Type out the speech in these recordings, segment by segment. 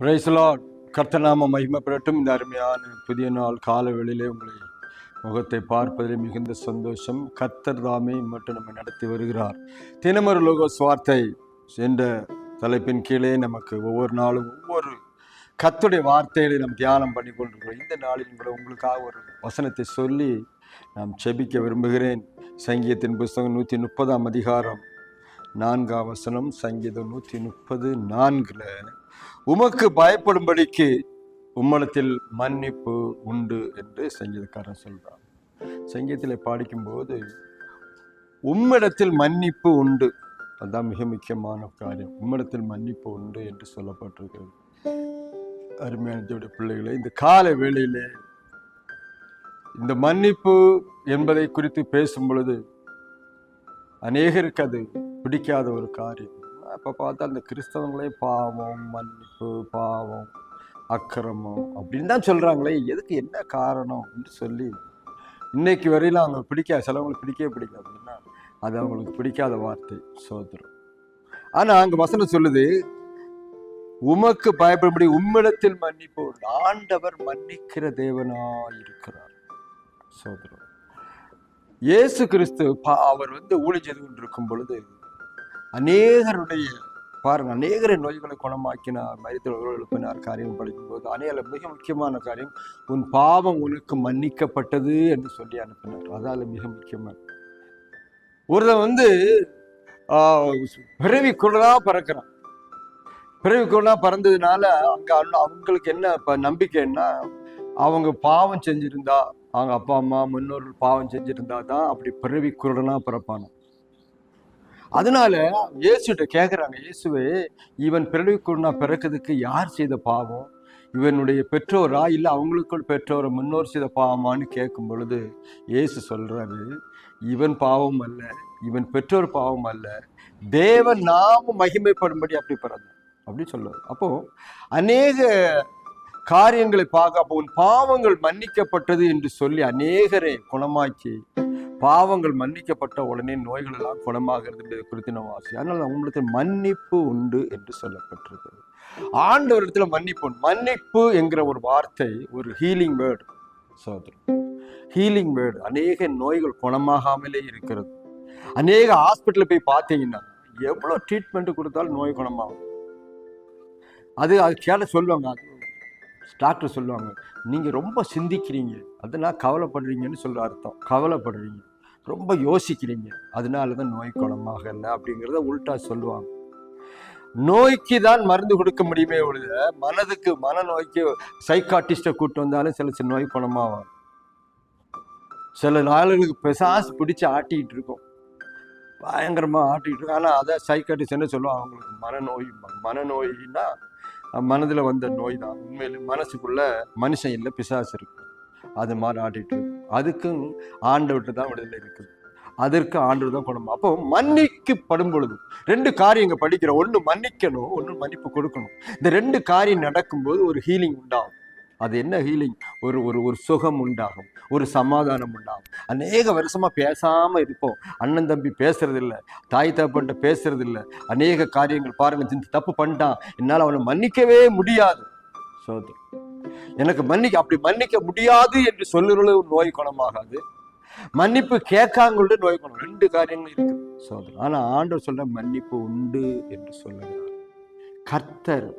பிரைஸ்லா கர்த்தநாம மகிமைப்படட்டும். இந்த அருமையான புதிய நாள் கால வேளையிலே உங்களை முகத்தை பார்ப்பதில் மிகுந்த சந்தோஷம். கர்த்தர் தாமே மட்டும் நம்ம நடத்தி வருகிறார். தினமரு லோக சுவார்த்தை என்ற தலைப்பின் கீழே நமக்கு ஒவ்வொரு நாளும் ஒவ்வொரு கத்துடைய வார்த்தைகளை நாம் தியானம் பண்ணி கொண்டிருக்கிறோம். இந்த நாளில் கூட உங்களுக்காக ஒரு வசனத்தை சொல்லி நாம் செபிக்க விரும்புகிறேன். சங்கீதத்தின் புஸ்தகம் நூற்றி முப்பதாம் அதிகாரம். நான்காம் வசனம் சங்கீதம் நூற்றி முப்பது நான்கில் உமக்கு பயப்படும்படிக்கு உம்மனத்தில் மன்னிப்பு உண்டு என்று சங்கீதக்காரன் சொல்கிறான் சங்கீதத்தில் பாடிக்கும்போது உம்மிடத்தில் மன்னிப்பு உண்டு அதுதான் மிக முக்கியமான காரியம். உம்மிடத்தில் மன்னிப்பு உண்டு என்று சொல்லப்பட்டிருக்கிறது. அருமையான பிள்ளைகளை இந்த கால வேளையிலே இந்த மன்னிப்பு என்பதை குறித்து பேசும் பொழுது அநேகருக்கு அது பிடிக்காத ஒரு காரியம். அப்போ பார்த்தா அந்த கிறிஸ்தவங்களே பாவம் மன்னிப்பு பாவம் அக்கிரமம் அப்படின்னு தான் சொல்கிறாங்களே எதுக்கு என்ன காரணம் அப்படின்னு சொல்லி இன்னைக்கு வரையிலும் அவங்க பிடிக்காது சிலவங்களுக்கு பிடிக்கவே பிடிக்காது அப்படின்னா அது அவங்களுக்கு பிடிக்காத வார்த்தை சோதரம். ஆனால் அங்கே வசனம் சொல்லுது உமக்கு பயப்படும்படி உம்மிடத்தில் மன்னிப்பு ஆண்டவர் மன்னிக்கிற தேவனா இருக்கிறார் சோதரம். இயேசு கிறிஸ்து பா- அவர் வந்து ஊழி செய்து கொண்டிருக்கும் பொழுது அநேகருடைய பாருங்கள் அநேகரை நோய்களை குணமாக்கினார் மரித்தவர்கள் எழுப்பினார் காரியம் படிக்கும்போது. அநேக மிக முக்கியமான காரியம் உன் பாவம் உனக்கு மன்னிக்கப்பட்டது என்று சொல்லி அனுப்பினார். அதால் மிக முக்கியமான ஒருத்தன் வந்து பிறவி குரலாக பறக்கிறான். பிறவி குரலாக பறந்ததுனால அங்கே அவங்களுக்கு என்ன இப்போ நம்பிக்கைன்னா அவங்க பாவம் செஞ்சுருந்தா அவங்க அப்பா அம்மா முன்னோர்கள் பாவம் செஞ்சுருந்தா தான் அப்படி பிறவி குரலாக பிறப்பானோ? அதனால இயேசுகிட்ட கேட்குறாங்க இயேசுவே இவன் பிறவிக்குன்னா பிறக்கிறதுக்கு யார் செய்த பாவம்? இவனுடைய பெற்றோரா? இல்லை அவங்களுக்குள் பெற்றோரை? முன்னோர் செய்த பாவமான்னு கேட்கும் பொழுது இயேசு சொல்கிறாரு இவன் பாவம் அல்ல இவன் பெற்றோர் பாவம் அல்ல தேவன் நாமும் மகிமைப்படும்படி அப்படி பிறந்தான். அப்படி சொல்லுவார். அப்போ அநேக காரியங்களை பார்க்க அப்போ உன் பாவங்கள் மன்னிக்கப்பட்டது என்று சொல்லி அநேகரை குணமாக்கி பாவங்கள் மன்னிக்கப்பட்ட உடனே நோய்கள் எல்லாம் குணமாகிறது குறித்து நம்ம ஆசை. அதனால உங்களுக்கு மன்னிப்பு உண்டு என்று சொல்லப்பட்டிருக்கிறது. ஆண்டவரிடத்துல மன்னிப்பு உண்டு. மன்னிப்பு என்கிற ஒரு வார்த்தை ஒரு ஹீலிங் வேர்டு சோதரம் ஹீலிங் வேர்டு அநேக நோய்கள் குணமாகாமலே இருக்கிறது. அநேக ஹாஸ்பிட்டலில் போய் பார்த்தீங்கன்னா எவ்வளோ ட்ரீட்மெண்ட் கொடுத்தாலும் நோய் குணமாகும். அது அது கேட சொல்லுவாங்க அது டாக்டர் சொல்லுவாங்க நீங்கள் ரொம்ப சிந்திக்கிறீங்க. அதெல்லாம் கவலைப்படுறீங்கன்னு சொல்கிற அர்த்தம். கவலைப்படுறீங்க. ரொம்ப யோசிக்கிறீங்க. அதனால தான் நோய் குணமாக இல்லை அப்படிங்கிறத உல்டா சொல்லுவாங்க. நோய்க்கு தான் மருந்து கொடுக்க முடியுமே ஒழுது மனதுக்கு மனநோய்க்கு சைக்காட்டிஸ்ட்டை கூட்டு வந்தாலும் சில சில நோய் குணமாகும். சில நாளுகளுக்கு பெசாசு பிடிச்சி ஆட்டிகிட்டு இருக்கும். பயங்கரமாக ஆட்டிகிட்டு இருக்கும். ஆனால் அதை சைக்காட்டிஸ்ட் என்ன சொல்லுவாங்க? அவங்களுக்கு மனநோய் மனநோயின்னா மனதில் வந்த நோய் தான். உண்மையில மனசுக்குள்ள மனுஷன் இல்லை பிசாசு இருக்கு. அது மாதிரி ஆட்டிட்டு அதுக்கும் ஆண்டவர்கிட்ட தான் விடுதலை இருக்குது. அதற்கு ஆண்டவர் தான் குணம் அப்போ மன்னிக்கப்படும் பொழுது ரெண்டு காரியம் இங்கே படிக்கிறோம். ஒன்று மன்னிக்கணும் ஒன்று மன்னிப்பு கொடுக்கணும். இந்த ரெண்டு காரியம் நடக்கும்போது ஒரு ஹீலிங் உண்டாகும். அது என்ன ஹீலிங் ஒரு ஒரு ஒரு சுகம் உண்டாகும் ஒரு சமாதானம் உண்டாகும். அநேக வருஷமா பேசாம இருப்போம். அண்ணன் தம்பி பேசுறது இல்ல தாய் தகப்பன்ட்ட பேசுறது இல்ல அநேக காரியங்கள் பாருங்க தப்பு பண்ணிட்டான். என்னால் அவனை மன்னிக்கவே முடியாது. சோதர் எனக்கு மன்னிக்க அப்படி மன்னிக்க முடியாது என்று சொல்லுறது நோய் குணமாகாது. மன்னிப்பு கேட்காங்களோட நோய் குணம். ரெண்டு காரியங்கள் இருக்குது சோதனை. ஆனா ஆண்டவர் சொல்ற மன்னிப்பு உண்டு என்று சொல்லுகிறார். கர்த்தர்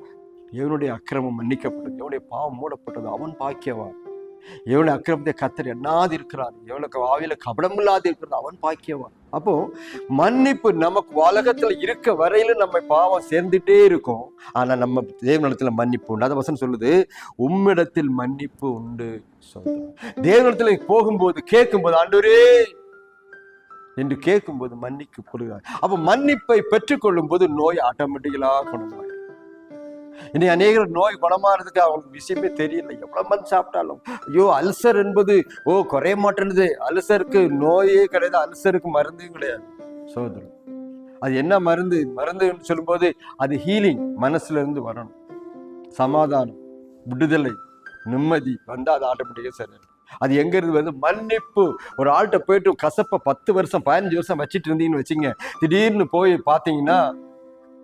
எவனுடைய அக்கிரமம் மன்னிக்கப்பட்டது? எவனுடைய பாவம் மூடப்பட்டது? அவன் பாக்கியவான். எவனுடைய அக்கிரமத்தை கர்த்தர் எண்ணாது இருக்கிறார் எவனுக்கு ஆவியில கபடம் இல்லாது இருக்கிறது அவன் பாக்கியவான். அப்போ மன்னிப்பு நமக்கு உலகத்துல இருக்க வரையிலும் நம்ம பாவம் சேர்ந்துட்டே இருக்கும். ஆனா நம்ம தேவனிடத்துல மன்னிப்பு உண்டு. அந்த வசனம் சொல்லுது உம்மிடத்தில் மன்னிப்பு உண்டு சொல்றோம் தேவனிடத்துல போகும்போது கேட்கும்போது ஆண்டவரே! என்று கேட்கும்போது மன்னிக்கு கொடுக்கிறார் அப்ப மன்னிப்பை பெற்றுக்கொள்ளும் போது நோய் ஆட்டோமேட்டிக்கலா குணமாயிடும் இனி அநேகர் நோய் குணமாறதுக்கு அவங்களுக்கு விஷயமே தெரியல. எவ்வளவு மந்த் சாப்பிட்டாலும்? ஐயோ அல்சர் என்பது ஓ குறைய மாட்டேன்னுது. அல்சருக்கு நோயே கிடையாது. அல்சருக்கு மருந்து கிடையாது. சோதரம் அது என்ன மருந்து? மருந்துன்னு சொல்லும்போது அது ஹீலிங் மனசுல இருந்து வரணும். சமாதானம் விடுதலை நிம்மதி வந்தா அது ஆட்டோமேட்டிக்காக சரி. அது எங்கிறது வந்து மன்னிப்பு. ஒரு ஆள்கிட்ட போயிட்டு கசப்பை பத்து வருஷம் பதினஞ்சு வருஷம் வச்சுட்டு இருந்தீங்கன்னு வச்சுங்க திடீர்னு போய் பார்த்தீங்கன்னா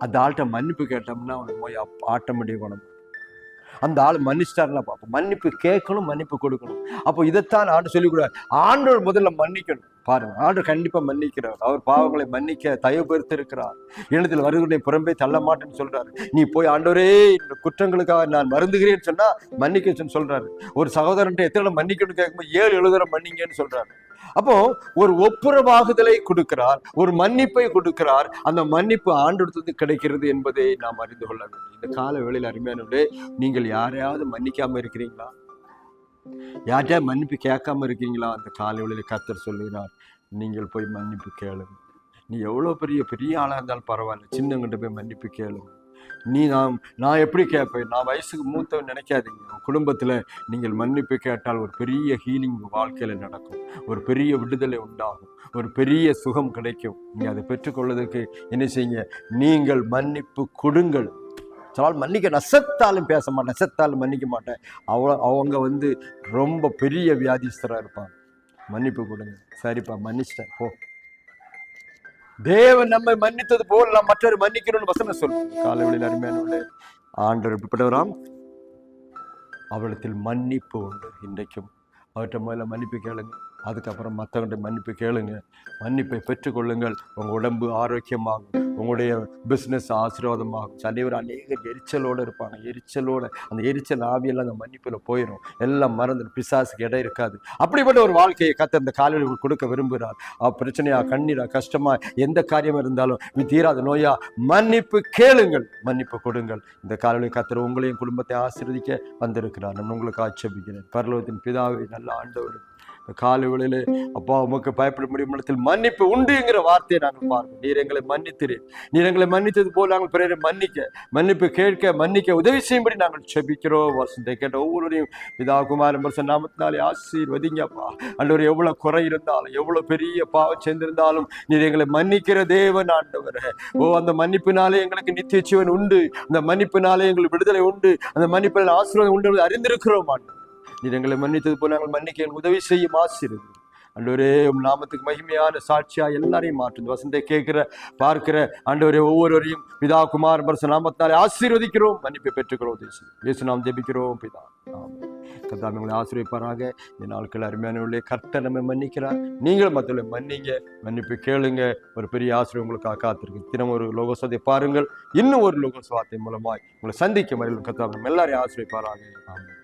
அந்த ஆள்கிட்ட மன்னிப்பு கேட்டோம்னா அவனுக்கு போய் ஆட்டோமேட்டிக் குணம் அந்த ஆள் மன்னிச்சிட்டாருன்னா பார்ப்போம் மன்னிப்பு கேட்கணும் மன்னிப்பு கொடுக்கணும். அப்போ இதைத்தான் ஆண்டு சொல்லிக்கூடாது ஆண்டோர் முதல்ல மன்னிக்கணும். பாருங்க. ஆண்டு கண்டிப்பா மன்னிக்கிறார். அவர் பாவங்களை மன்னிக்க தயவு பெருத்து இருக்கிறார் இனத்தில் வருகிறதை புறம்பே தள்ள மாட்டேன்னு சொல்றாரு. நீ போய் ஆண்டவரே இந்த குற்றங்களுக்காக நான் மருந்துகிறேன்னு சொன்னா மன்னிக்க சொல்றாரு. ஒரு சகோதரன் எத்தனை மன்னிக்கணும்னு கேட்கும்போது ஏழு எழுதுற மன்னிங்கன்னு சொல்றாரு. அப்போ ஒரு ஒப்புரவாகுதலை கொடுக்கிறார் ஒரு மன்னிப்பை கொடுக்கிறார். அந்த மன்னிப்பு ஆண்டெடுத்தது கிடைக்கிறது என்பதை நாம் அறிந்து கொள்ள வேண்டும். இந்த கால வேளையில் அருமையானவர்களே நீங்கள் யாரையாவது மன்னிக்காம இருக்கிறீங்களா? யார்கிட்ட மன்னிப்பு கேட்காம இருக்கீங்களா? அந்த கால கத்தர் சொல்லுகிறார் நீங்கள் போய் மன்னிப்பு கேளுங்க. நீ எவ்வளோ பெரிய பெரிய ஆளாக இருந்தாலும் பரவாயில்ல. சின்னங்கிட்ட போய் மன்னிப்பு கேளுங்க. நீ நான் நான் எப்படி கேட்பேன்? நான் வயசுக்கு மூத்தவன் நினைக்காதீங்க. குடும்பத்தில் நீங்கள் மன்னிப்பு கேட்டால் ஒரு பெரிய ஹீலிங் வாழ்க்கையில் நடக்கும். ஒரு பெரிய விடுதலை உண்டாகும். ஒரு பெரிய சுகம் கிடைக்கும். நீங்கள் அதை பெற்றுக்கொள்வதற்கு என்ன செய்யுங்க? நீங்கள் மன்னிப்பு கொடுங்கள். சொன்னால் மன்னிக்க நசத்தாலும் பேச மாட்டேன் நசத்தாலும் மன்னிக்க மாட்டேன். அவ அவங்க வந்து ரொம்ப பெரிய வியாதிஸ்தராக இருப்பாங்க. மன்னிப்பு கொடுங்க. சரிப்பா மன்னிச்சிட்டேன். போ. தேவன் நம்மை மன்னித்தது போல் நாம் மற்றொரு மன்னிக்கணும்னு வசனம் சொல்லும் காலைவெளியில் அருமையானவர்களே ஆண்டவர் எப்படிப்பட்டவராம் அவளத்தில் மன்னிப்பு உண்டு இன்றைக்கும். அவர்கிட்ட முதல்ல மன்னிப்பு கேளுங்க. அதுக்கப்புறம் மற்றவங்க மன்னிப்பு கேளுங்க. மன்னிப்பை பெற்றுக்கொள்ளுங்கள். உங்கள் உடம்பு ஆரோக்கியமாகும். உங்களுடைய பிஸ்னஸ் ஆசீர்வாதமாகும் சிலைவர் அநேக எரிச்சலோடு இருப்பாங்க. எரிச்சலோடு அந்த எரிச்சல் ஆவியெல்லாம் அந்த மன்னிப்பில் போயிடும் எல்லாம் மறந்து பிசாசுக்கு இடம் இருக்காது. அப்படிப்பட்ட ஒரு வாழ்க்கையை கத்த அந்த காலையில் கொடுக்க விரும்புகிறார். பிரச்சனையா கண்ணீரா கஷ்டமா எந்த காரியம் இருந்தாலும் தீராத நோயா மன்னிப்பு கேளுங்கள். மன்னிப்பு கொடுங்கள். இந்த காலையில் கத்துற உங்களையும் குடும்பத்தை ஆசீர்வதிக்க வந்திருக்கிறார். நான் உங்களுக்கு ஆட்சேபிக்கிறேன். பரலோகத்தின் பிதாவை நல்ல ஆண்டவர். இந்த அப்பா உமக்கு பயப்பட முடியும் இடத்தில் மன்னிப்பு உண்டுங்கிற வார்த்தையை நாங்கள் பார்க்கணும் நீர் எங்களை மன்னித்திரு நீர் எங்களை மன்னித்தது போல் நாங்கள் பிறரை மன்னிக்க மன்னிப்பு கேட்க மன்னிக்க உதவி செய்யும்படி நாங்கள் செபிக்கிறோம். வசந்தை கேட்ட ஒவ்வொருவரையும் பிதா குமாரன் வருஷம் நாமத்தினாலே ஆசீர்வதிங்கப்பா அன்றவர் எவ்வளவு குறை இருந்தாலும் எவ்வளவு பெரிய பாவம் சேர்ந்திருந்தாலும் நீர் எங்களை மன்னிக்கிற தேவன் ஆண்டவர். ஓ அந்த மன்னிப்பினாலே எங்களுக்கு நித்திய சிவன் உண்டு. அந்த மன்னிப்பினாலே எங்களுக்கு விடுதலை உண்டு. அந்த மன்னிப்பினால் ஆசீர்வாதம் உண்டு அறிந்திருக்கிறோம் ஆண்டவர். நீர் எங்களை மன்னித்தது போல நாங்கள் மன்னிக்க உதவி செய்யும் ஆசிரியர். அண்டவரே உம் நாமத்துக்கு மகிமையான சாட்சியா எல்லாரையும் மாற்றும் வசந்தை கேட்கிற பார்க்கிற அண்டவரே ஒவ்வொருவரையும் பிதா குமார் பரச நாமத்தினாலே ஆசீர்வதிக்கிறோம் மன்னிப்பை பெற்றுக்கிறோம் தேசு இயேசு நாம் ஜெபிக்கிறோம் பிதா. ஆமென். உங்களை ஆசீர்வதிப்பாராக. இந்த நாட்கள் அருமையானவர்களே கர்த்தர் நம்ம மன்னிக்கிறார். நீங்களும் மற்றவர்களை மன்னிங்க மன்னிப்பு கேளுங்க. ஒரு பெரிய ஆசிரியர் உங்களுக்காக காத்திருக்கு தினம் ஒரு லோகசத்தை பாருங்கள். இன்னும் ஒரு லோகசவாத்தை மூலமாய் உங்களை சந்திக்க மறையில் கர்த்தர் எல்லாரையும் ஆசிரியப்பாராக ஆமாம்